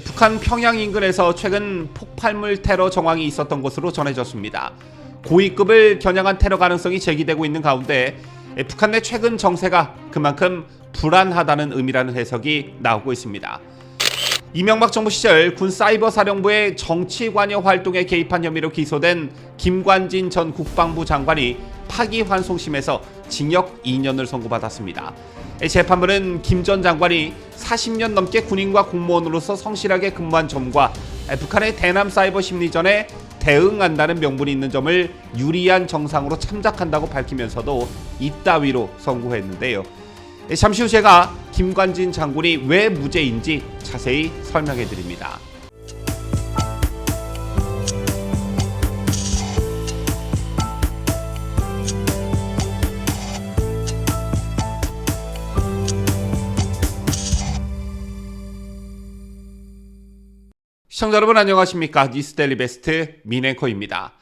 북한 평양 인근에서 최근 폭발물 테러 정황이 있었던 것으로 전해졌습니다. 고위급을 겨냥한 테러 가능성이 제기되고 있는 가운데 북한 내 최근 정세가 그만큼 불안하다는 의미라는 해석이 나오고 있습니다. 이명박 정부 시절 군 사이버 사령부의 정치 관여 활동에 개입한 혐의로 기소된 김관진 전 국방부 장관이 파기환송심에서 징역 2년을 선고받았습니다. 재판부는 김 전 장관이 40년 넘게 군인과 공무원으로서 성실하게 근무한 점과 북한의 대남 사이버 심리전에 대응한다는 명분이 있는 점을 유리한 정상으로 참작한다고 밝히면서도 이따위로 선고했는데요. 잠시 후 제가 김관진 장군이 왜 무죄인지 자세히 설명해 드립니다. 시청자 여러분 안녕하십니까 뉴스데일리 베스트 민앵커입니다.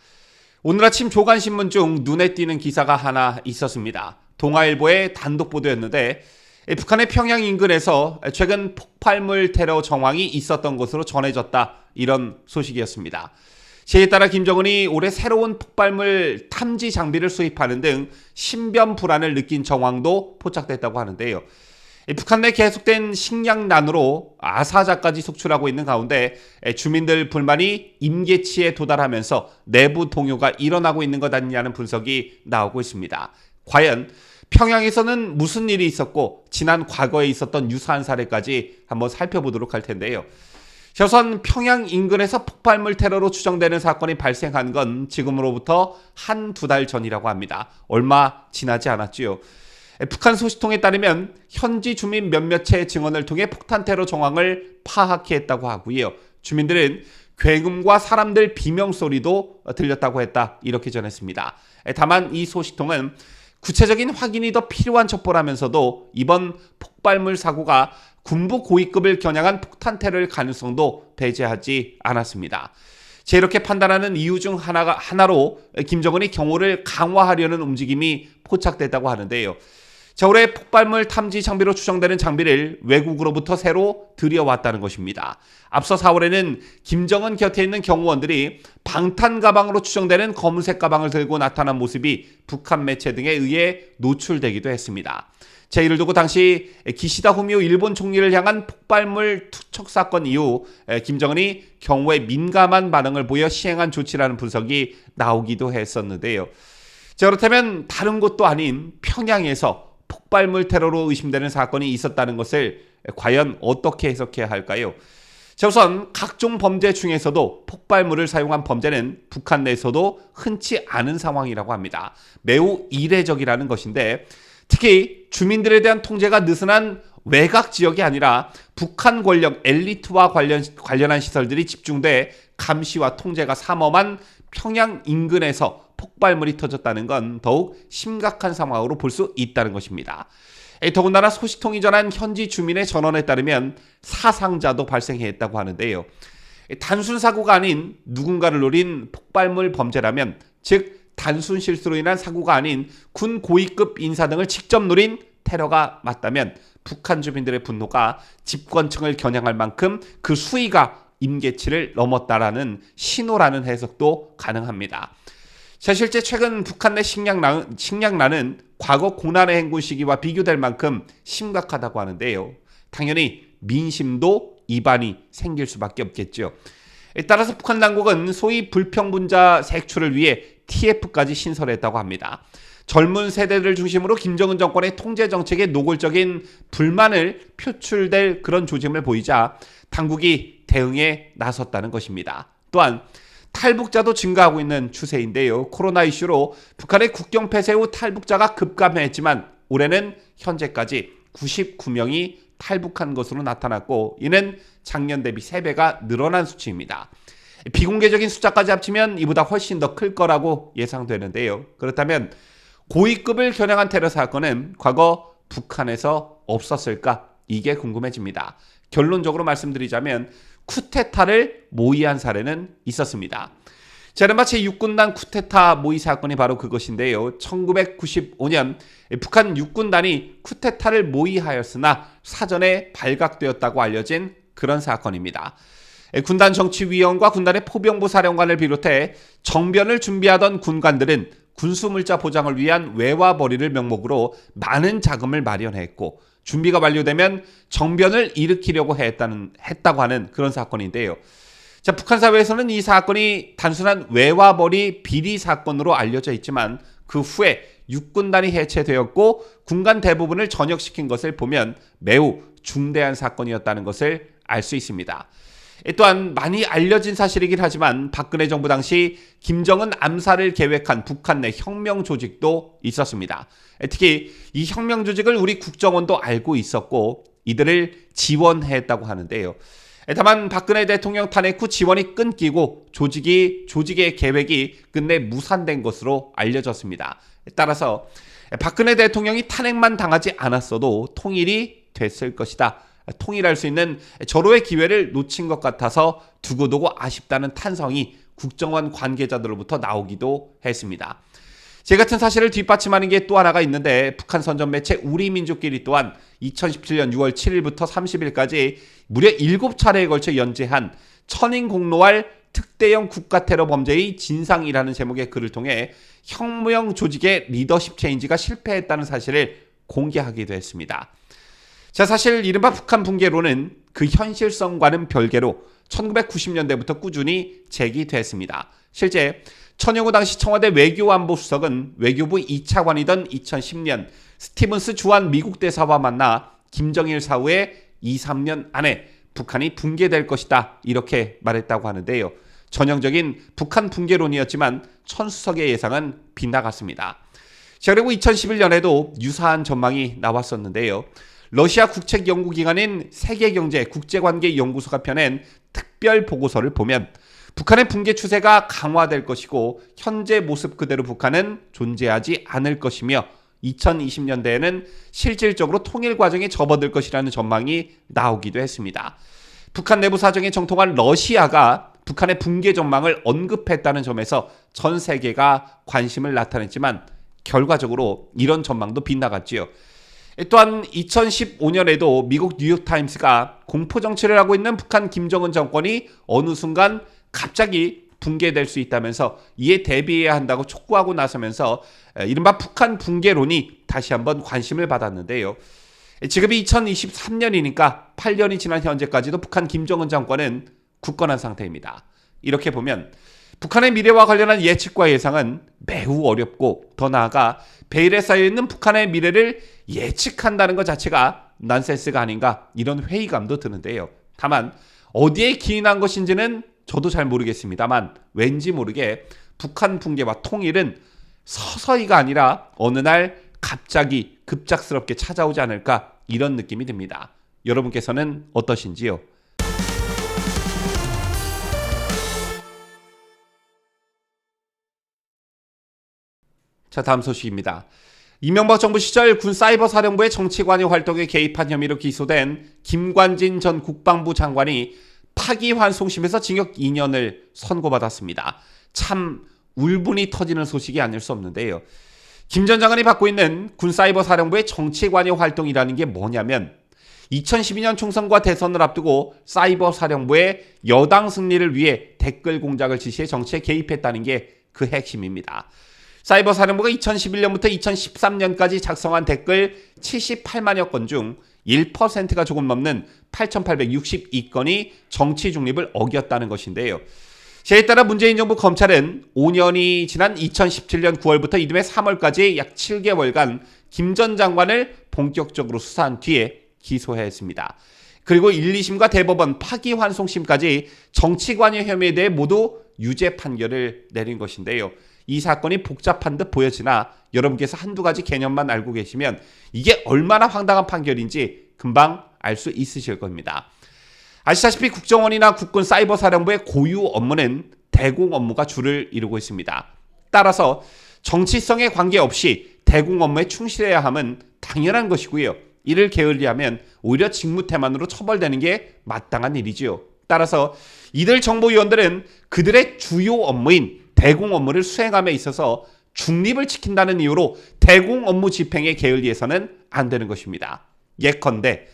오늘 아침 조간신문 중 눈에 띄는 기사가 하나 있었습니다. 동아일보의 단독 보도였는데 북한의 평양 인근에서 최근 폭발물 테러 정황이 있었던 것으로 전해졌다 이런 소식이었습니다. 시에 따라 김정은이 올해 새로운 폭발물 탐지 장비를 수입하는 등 신변 불안을 느낀 정황도 포착됐다고 하는데요. 북한 내 계속된 식량난으로 아사자까지 속출하고 있는 가운데 주민들 불만이 임계치에 도달하면서 내부 동요가 일어나고 있는 것 아니냐는 분석이 나오고 있습니다. 과연 평양에서는 무슨 일이 있었고 지난 과거에 있었던 유사한 사례까지 한번 살펴보도록 할 텐데요. 우선 평양 인근에서 폭발물 테러로 추정되는 사건이 발생한 건 지금으로부터 한 두 달 전이라고 합니다. 얼마 지나지 않았지요. 북한 소식통에 따르면 현지 주민 몇몇의 증언을 통해 폭탄 테러 정황을 파악했다고 하고요. 주민들은 굉음과 사람들 비명 소리도 들렸다고 했다 이렇게 전했습니다. 다만 이 소식통은 구체적인 확인이 더 필요한 첩보라면서도 이번 폭발물 사고가 군부 고위급을 겨냥한 폭탄 테러일 가능성도 배제하지 않았습니다. 제 이렇게 판단하는 이유 중 하나가 하나로 김정은이 경호를 강화하려는 움직임이 포착됐다고 하는데요. 자, 올해 폭발물 탐지 장비로 추정되는 장비를 외국으로부터 새로 들여왔다는 것입니다. 앞서 4월에는 김정은 곁에 있는 경호원들이 방탄 가방으로 추정되는 검은색 가방을 들고 나타난 모습이 북한 매체 등에 의해 노출되기도 했습니다. 자, 이를 두고 당시 기시다 후미오 일본 총리를 향한 폭발물 투척 사건 이후 김정은이 경호에 민감한 반응을 보여 시행한 조치라는 분석이 나오기도 했었는데요. 자, 그렇다면 다른 곳도 아닌 평양에서 폭발물 테러로 의심되는 사건이 있었다는 것을 과연 어떻게 해석해야 할까요? 자, 우선 각종 범죄 중에서도 폭발물을 사용한 범죄는 북한 내에서도 흔치 않은 상황이라고 합니다. 매우 이례적이라는 것인데 특히 주민들에 대한 통제가 느슨한 외곽 지역이 아니라 북한 권력 엘리트와 관련, 관련한 시설들이 집중돼 감시와 통제가 삼엄한 평양 인근에서 폭발물이 터졌다는 건 더욱 심각한 상황으로 볼 수 있다는 것입니다. 더군다나 소식통이 전한 현지 주민의 전원에 따르면 사상자도 발생했다고 하는데요. 단순 사고가 아닌 누군가를 노린 폭발물 범죄라면 즉 단순 실수로 인한 사고가 아닌 군 고위급 인사 등을 직접 노린 테러가 맞다면 북한 주민들의 분노가 집권층을 겨냥할 만큼 그 수위가 임계치를 넘었다라는 신호라는 해석도 가능합니다. 자, 실제 최근 북한 내 식량난, 식량난은 과거 고난의 행군 시기와 비교될 만큼 심각하다고 하는데요. 당연히 민심도 이반이 생길 수밖에 없겠죠. 따라서 북한 당국은 소위 불평분자 색출을 위해 TF까지 신설했다고 합니다. 젊은 세대를 중심으로 김정은 정권의 통제 정책에 노골적인 불만을 표출될 그런 조짐을 보이자 당국이 대응에 나섰다는 것입니다. 또한 탈북자도 증가하고 있는 추세인데요. 코로나 이슈로 북한의 국경 폐쇄 후 탈북자가 급감했지만 올해는 현재까지 99명이 탈북한 것으로 나타났고 이는 작년 대비 3배가 늘어난 수치입니다. 비공개적인 숫자까지 합치면 이보다 훨씬 더 클 거라고 예상되는데요. 그렇다면 고위급을 겨냥한 테러 사건은 과거 북한에서 없었을까? 이게 궁금해집니다. 결론적으로 말씀드리자면 쿠데타를 모의한 사례는 있었습니다. 자, 이른바 제6군단 쿠데타 모의 사건이 바로 그것인데요. 1995년 북한 육군단이 쿠데타를 모의하였으나 사전에 발각되었다고 알려진 그런 사건입니다. 군단 정치위원과 군단의 포병부 사령관을 비롯해 정변을 준비하던 군관들은 군수물자 보장을 위한 외화 벌이를 명목으로 많은 자금을 마련했고 준비가 완료되면 정변을 일으키려고 했다는 했다고 하는 그런 사건인데요. 자, 북한 사회에서는 이 사건이 단순한 외화벌이 비리 사건으로 알려져 있지만 그 후에 육군단이 해체되었고 군간 대부분을 전역시킨 것을 보면 매우 중대한 사건이었다는 것을 알 수 있습니다. 또한 많이 알려진 사실이긴 하지만 박근혜 정부 당시 김정은 암살을 계획한 북한 내 혁명 조직도 있었습니다. 특히 이 혁명 조직을 우리 국정원도 알고 있었고 이들을 지원했다고 하는데요. 다만 박근혜 대통령 탄핵 후 지원이 끊기고 조직이 조직의 계획이 끝내 무산된 것으로 알려졌습니다. 따라서 박근혜 대통령이 탄핵만 당하지 않았어도 통일이 됐을 것이다. 통일할 수 있는 절호의 기회를 놓친 것 같아서 두고두고 아쉽다는 탄성이 국정원 관계자들로부터 나오기도 했습니다. 제 같은 사실을 뒷받침하는 게 또 하나가 있는데 북한 선전 매체 우리 민족끼리 또한 2017년 6월 7일부터 30일까지 무려 7차례에 걸쳐 연재한 천인 공로할 특대형 국가 테러 범죄의 진상이라는 제목의 글을 통해 혁명 조직의 리더십 체인지가 실패했다는 사실을 공개하기도 했습니다. 자, 사실 이른바 북한 붕괴론은 그 현실성과는 별개로 1990년대부터 꾸준히 제기됐습니다. 실제 천영호 당시 청와대 외교안보 수석은 외교부 2차관이던 2010년 스티븐스 주한 미국 대사와 만나 김정일 사후에 2, 3년 안에 북한이 붕괴될 것이다 이렇게 말했다고 하는데요. 전형적인 북한 붕괴론이었지만 천수석의 예상은 빗나갔습니다. 자, 그리고 2011년에도 유사한 전망이 나왔었는데요. 러시아 국책 연구기관인 세계경제 국제관계 연구소가 펴낸 특별 보고서를 보면 북한의 붕괴 추세가 강화될 것이고 현재 모습 그대로 북한은 존재하지 않을 것이며 2020년대에는 실질적으로 통일 과정에 접어들 것이라는 전망이 나오기도 했습니다. 북한 내부 사정에 정통한 러시아가 북한의 붕괴 전망을 언급했다는 점에서 전 세계가 관심을 나타냈지만 결과적으로 이런 전망도 빗나갔지요. 또한 2015년에도 미국 뉴욕타임스가 공포 정치를 하고 있는 북한 김정은 정권이 어느 순간 갑자기 붕괴될 수 있다면서 이에 대비해야 한다고 촉구하고 나서면서 이른바 북한 붕괴론이 다시 한번 관심을 받았는데요. 지금이 2023년이니까 8년이 지난 현재까지도 북한 김정은 정권은 굳건한 상태입니다. 이렇게 보면 북한의 미래와 관련한 예측과 예상은 매우 어렵고 더 나아가 베일에 쌓여 있는 북한의 미래를 예측한다는 것 자체가 난센스가 아닌가 이런 회의감도 드는데요. 다만 어디에 기인한 것인지는 저도 잘 모르겠습니다만 왠지 모르게 북한 붕괴와 통일은 서서히가 아니라 어느 날 갑자기 급작스럽게 찾아오지 않을까 이런 느낌이 듭니다. 여러분께서는 어떠신지요? 자, 다음 소식입니다. 이명박 정부 시절 군 사이버 사령부의 정치관여 활동에 개입한 혐의로 기소된 김관진 전 국방부 장관이 파기환송심에서 징역 2년을 선고받았습니다. 참 울분이 터지는 소식이 아닐 수 없는데요. 김 전 장관이 받고 있는 군 사이버 사령부의 정치관여 활동이라는 게 뭐냐면 2012년 총선과 대선을 앞두고 사이버 사령부의 여당 승리를 위해 댓글 공작을 지시해 정치에 개입했다는 게 그 핵심입니다. 사이버 사령부가 2011년부터 2013년까지 작성한 댓글 78만여 건 중 1%가 조금 넘는 8,862건이 정치 중립을 어겼다는 것인데요. 시에 따라 문재인 정부 검찰은 5년이 지난 2017년 9월부터 이듬해 3월까지 약 7개월간 김 전 장관을 본격적으로 수사한 뒤에 기소했습니다. 그리고 1, 2심과 대법원 파기환송심까지 정치관여 혐의에 대해 모두 유죄 판결을 내린 것인데요. 이 사건이 복잡한 듯 보여지나 여러분께서 한두 가지 개념만 알고 계시면 이게 얼마나 황당한 판결인지 금방 알 수 있으실 겁니다. 아시다시피 국정원이나 국군 사이버 사령부의 고유 업무는 대공 업무가 주를 이루고 있습니다. 따라서 정치성에 관계없이 대공 업무에 충실해야 함은 당연한 것이고요. 이를 게을리하면 오히려 직무태만으로 처벌되는 게 마땅한 일이지요. 따라서 이들 정보위원들은 그들의 주요 업무인 대공 업무를 수행함에 있어서 중립을 지킨다는 이유로 대공 업무 집행에 게을리해서는 안 되는 것입니다. 예컨대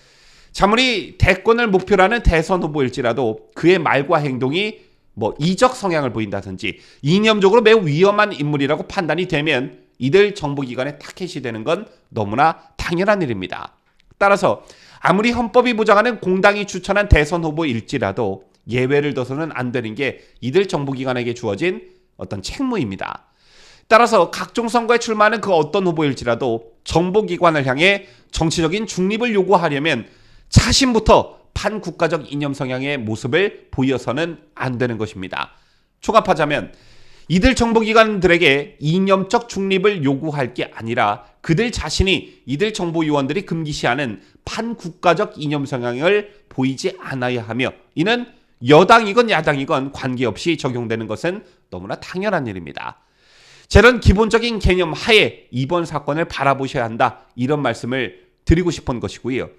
자문이 대권을 목표로 하는 대선 후보일지라도 그의 말과 행동이 뭐 이적 성향을 보인다든지 이념적으로 매우 위험한 인물이라고 판단이 되면 이들 정보기관의 타켓이 되는 건 너무나 당연한 일입니다. 따라서 아무리 헌법이 보장하는 공당이 추천한 대선 후보일지라도 예외를 둬서는 안 되는 게 이들 정보기관에게 주어진 어떤 책무입니다. 따라서 각종 선거에 출마하는 그 어떤 후보일지라도 정보기관을 향해 정치적인 중립을 요구하려면 자신부터 반국가적 이념 성향의 모습을 보여서는 안 되는 것입니다. 총합하자면 이들 정보기관들에게 이념적 중립을 요구할 게 아니라 그들 자신이 이들 정보요원들이 금기시하는 반국가적 이념 성향을 보이지 않아야 하며 이는 여당이건 야당이건 관계없이 적용되는 것은 너무나 당연한 일입니다. 저런 기본적인 개념 하에 이번 사건을 바라보셔야 한다. 이런 말씀을 드리고 싶은 것이고요.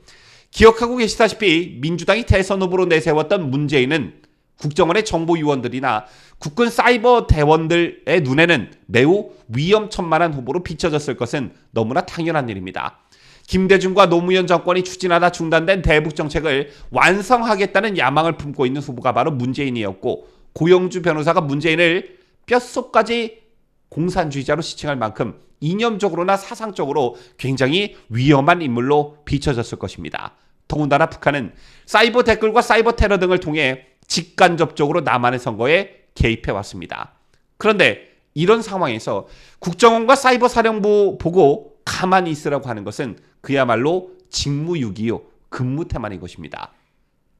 기억하고 계시다시피 민주당이 대선 후보로 내세웠던 문재인은 국정원의 정보위원들이나 국군 사이버 대원들의 눈에는 매우 위험천만한 후보로 비춰졌을 것은 너무나 당연한 일입니다. 김대중과 노무현 정권이 추진하다 중단된 대북 정책을 완성하겠다는 야망을 품고 있는 후보가 바로 문재인이었고 고영주 변호사가 문재인을 뼛속까지 공산주의자로 지칭할 만큼 이념적으로나 사상적으로 굉장히 위험한 인물로 비춰졌을 것입니다. 더군다나 북한은 사이버 댓글과 사이버 테러 등을 통해 직간접적으로 남한의 선거에 개입해 왔습니다. 그런데 이런 상황에서 국정원과 사이버 사령부 보고 가만히 있으라고 하는 것은 그야말로 직무유기요 근무 태만인 것입니다.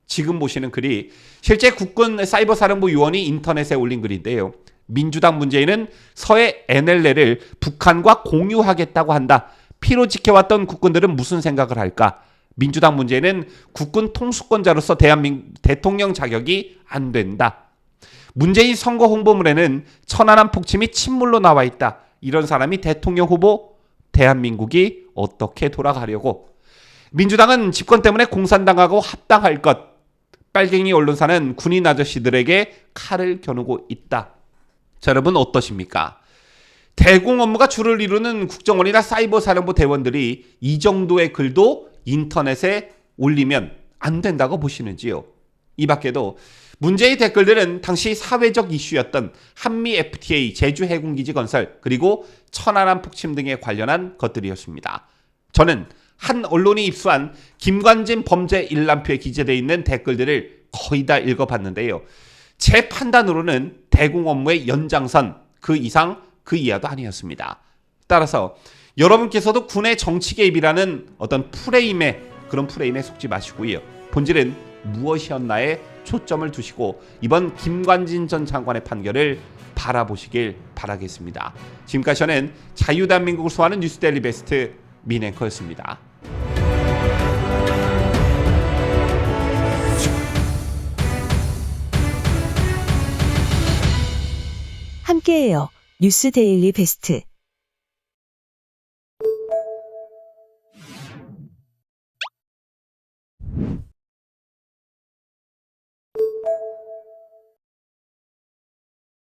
지금 보시는 글이 실제 국군 사이버 사령부 요원이 인터넷에 올린 글인데요. 민주당 문재인은 서해 NLL을 북한과 공유하겠다고 한다. 피로 지켜왔던 국군들은 무슨 생각을 할까? 민주당 문재인은 국군 통수권자로서 대한민국 대통령 자격이 안 된다. 문재인 선거 홍보물에는 천안함 폭침이 침물로 나와 있다. 이런 사람이 대통령 후보 대한민국이 어떻게 돌아가려고? 민주당은 집권 때문에 공산당하고 합당할 것. 빨갱이 언론사는 군인 아저씨들에게 칼을 겨누고 있다. 자, 여러분 어떠십니까? 대공 업무가 주를 이루는 국정원이나 사이버 사령부 대원들이 이 정도의 글도 인터넷에 올리면 안 된다고 보시는지요? 이 밖에도 문제의 댓글들은 당시 사회적 이슈였던 한미 FTA 제주 해군기지 건설 그리고 천안함 폭침 등에 관련한 것들이었습니다. 저는 한 언론이 입수한 김관진 범죄 일람표에 기재되어 있는 댓글들을 거의 다 읽어봤는데요. 제 판단으로는 대공 업무의 연장선 그 이상 그 이하도 아니었습니다. 따라서 여러분께서도 군의 정치 개입이라는 어떤 프레임에 그런 프레임에 속지 마시고요. 본질은 무엇이었나에 초점을 두시고 이번 김관진 전 장관의 판결을 바라보시길 바라겠습니다. 지금까지 저는 자유대한민국을 소화하는 뉴스데일리 베스트 민앵커였습니다. 함께해요. 뉴스 데일리 베스트.